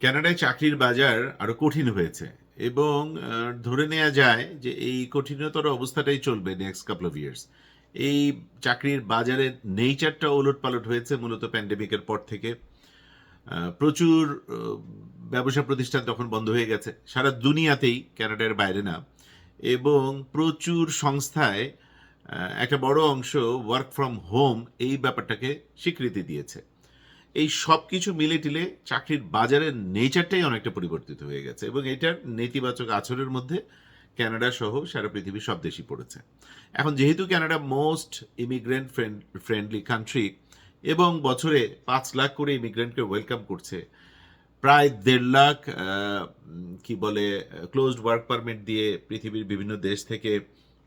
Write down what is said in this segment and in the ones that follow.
কানাডায় চাকরির বাজার আরও কঠিন হয়েছে এবং ধরে নেওয়া যায় যে এই কঠিনতর অবস্থাটাই চলবে নেক্সট কাপল অফ ইয়ার্স এই চাকরির বাজারের নেচারটা ওলট পালট হয়েছে মূলত প্যান্ডেমিকের পর থেকে। প্রচুর ব্যবসা প্রতিষ্ঠান তখন বন্ধ হয়ে গেছে। সারা দুনিয়াতেই কানাডার বাইরে না। এবং প্রচুর সংস্থায় একটা বড় অংশ ওয়ার্ক ফ্রম হোম এই ব্যাপারটাকে স্বীকৃতি দিয়েছে। এই সব কিছু মিলে টিলে চাকরির বাজারের নেচারটাই অনেকটা পরিবর্তিত হয়ে গেছে এবং এটার নেতিবাচক আচরের মধ্যে কানাডা সহ সারা পৃথিবীর সব দেশই পড়েছে। এখন যেহেতু Canada most immigrant friendly country এবং বছরে পাঁচ লাখ করে ইমিগ্রেন্টকে ওয়েলকাম করছে, প্রায় দেড় লাখ কি বলে ক্লোজড ওয়ার্ক পারমিট দিয়ে পৃথিবীর বিভিন্ন দেশ থেকে,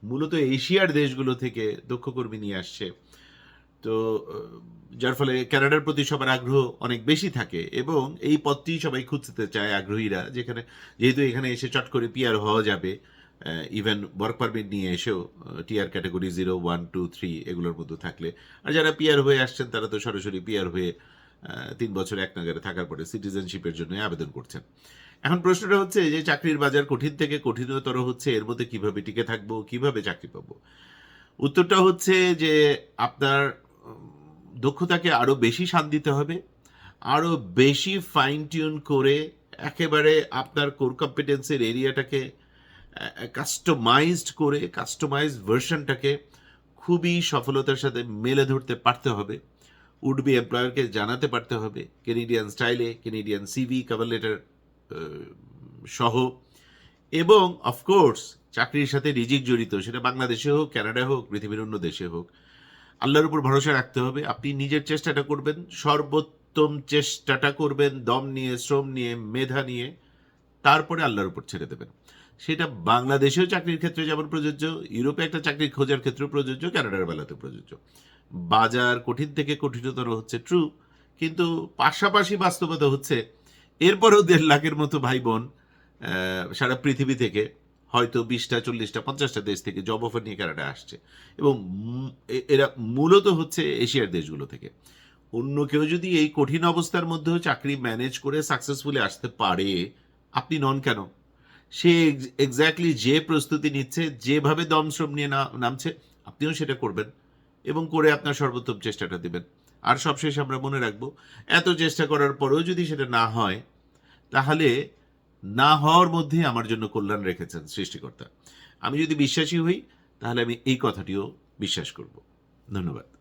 মূলত এশিয়ার দেশগুলো থেকে দক্ষ কর্মী নিয়ে আসছে। তো যার ফলে কানাডার প্রতি সবার আগ্রহ অনেক বেশি থাকে এবং এই পথটি সবাই খুঁজতে চায় আগ্রহীরা, যেখানে যেহেতু এখানে এসে চট করে পিয়ার হওয়া যাবে ইভেন ওয়ার্ক পারমিট নিয়ে এসেও TR category zero one two three এগুলোর মধ্যে থাকলে। আর যারা পিয়ার হয়ে আসছেন, তারা তো সরাসরি পিয়ার হয়ে তিন বছর এক নাগারে থাকার পরে সিটিজেনশিপের জন্য আবেদন করছেন। এখন প্রশ্নটা হচ্ছে যে, চাকরির বাজার কঠিন থেকে কঠিনতর হচ্ছে, এর মধ্যে কীভাবে টিকে থাকব, কীভাবে চাকরি পাবো? উত্তরটা হচ্ছে যে, আপনার দক্ষতাকে আরও বেশি শান দিতে হবে, আরও বেশি ফাইন টিউন করে একেবারে আপনার কোর কম্পিটেন্সের এরিয়াটাকে কাস্টমাইজড করে কাস্টমাইজড ভার্সনটাকে খুবই সফলতার সাথে মেলে ধরতে পারতে হবে। উডবি এমপ্লয়ারকে জানাতে পারতে হবে কেনেডিয়ান স্টাইলে কেনেডিয়ান সিভি কভার লেটার সহ। এবং অফকোর্স চাকরির সাথে রিজিক জড়িত, সেটা বাংলাদেশে হোক কানাডা হোক, পৃথিবীর অন্য দেশে হোক আল্লাহর উপর ভরসা রাখতে হবে। আপনি নিজের চেষ্টাটা করবেন, সর্বোত্তম চেষ্টাটা করবেন দম নিয়ে, শ্রম নিয়ে, মেধা নিয়ে, তারপরে আল্লাহর উপর ছেড়ে দেবেন। সেটা বাংলাদেশেও চাকরির ক্ষেত্রে যেমন প্রযোজ্য, ইউরোপে একটা চাকরি খোঁজার ক্ষেত্রেও প্রযোজ্য, কানাডার বেলাতে প্রযোজ্য। বাজার কঠিন থেকে কঠিনতর হচ্ছে ট্রু কিন্তু পাশাপাশি বাস্তবতা হচ্ছে, এরপরেও দেড় লাখের মতো ভাই বোন সারা পৃথিবী থেকে হয়তো বিশটা, চল্লিশটা, পঞ্চাশটা দেশ থেকে জব অফার নিয়ে কানাডা আসছে। এবং এরা মূলত হচ্ছে এশিয়ার দেশগুলো থেকে। অন্য কেউ যদি এই কঠিন অবস্থার মধ্যেও চাকরি ম্যানেজ করে সাকসেসফুলি আসতে পারে, আপনি নন কেন? সে এক্স্যাক্টলি যে প্রস্তুতি নিচ্ছে, যেভাবে দমশ্রম নিয়ে নামছে, আপনিও সেটা করবেন এবং করে আপনার সর্বোত্তম চেষ্টাটা দেবেন। আর সবশেষ আমরা মনে রাখব, এত চেষ্টা করার পরেও যদি সেটা না হয়, তাহলে না হওয়ার মধ্যে আমার জন্য কল্যাণ রেখেছেন সৃষ্টিকর্তা। আমি যদি বিশ্বাসী হই, তাহলে আমি এই কথাটিও বিশ্বাস করব। ধন্যবাদ।